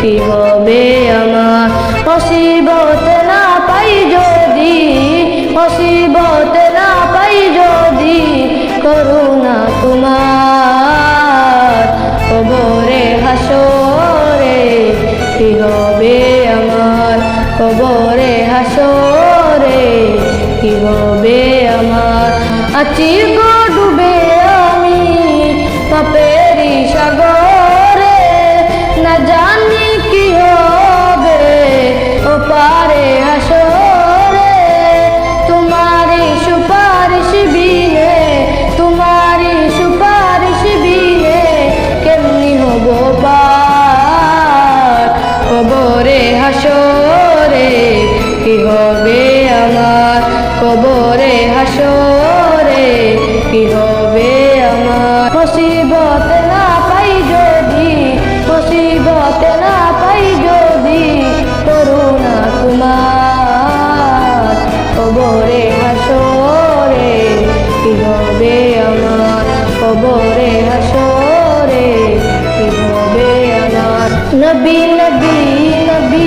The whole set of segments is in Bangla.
কি হবে আমার? মুসিবত না পাই যদি মুসিবত না পাই যদি করুণা তোমার। কবরে হাসরে কি হবে আমার? কবরে হাসরে কি হবে আমার? আছি গো ডুবে আমি পাপেরি সাগরে। না জানি কি হবে, ও পারে হাসরে। তোমারি সুপারিশ বিনে তোমারি সুপারিশ বিনে কেমনি হব পার? কবরে হাসরে, কি হবে আমার? কবরে হাসরে, কি হবে আমার? মুসিবত না পাই যদি মুসিবত না পাই যদি করুণা তোমার। কবরে হাসরে কি হবে আমার? কবরে হাসরে কি হবে আমার? নবী নবী নবী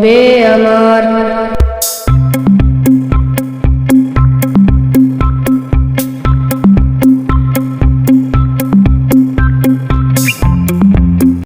બે અમર